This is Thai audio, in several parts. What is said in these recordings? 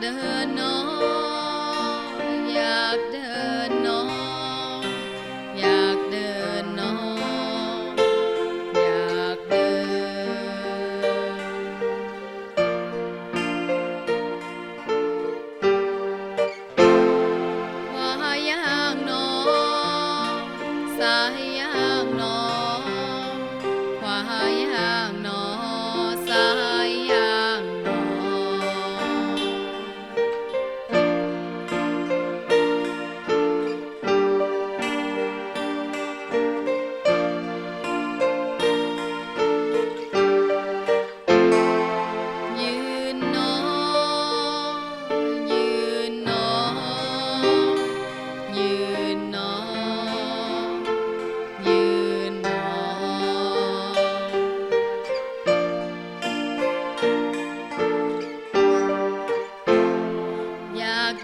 เดินน้องอยากเดินน้องอยากเดินน้องอยากเดิน ว่าอย่างน้อสายอย่างน้อ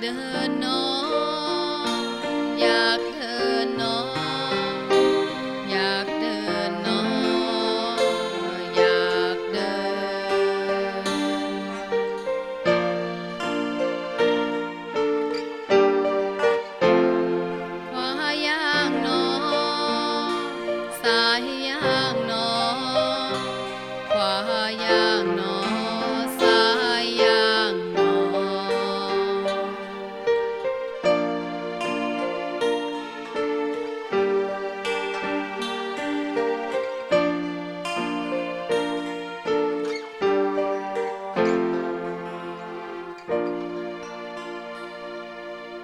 ดินหนออยากเดินหนออยากเดินหนออยากเดิน ขวาย่างหนอซ้ายย่าง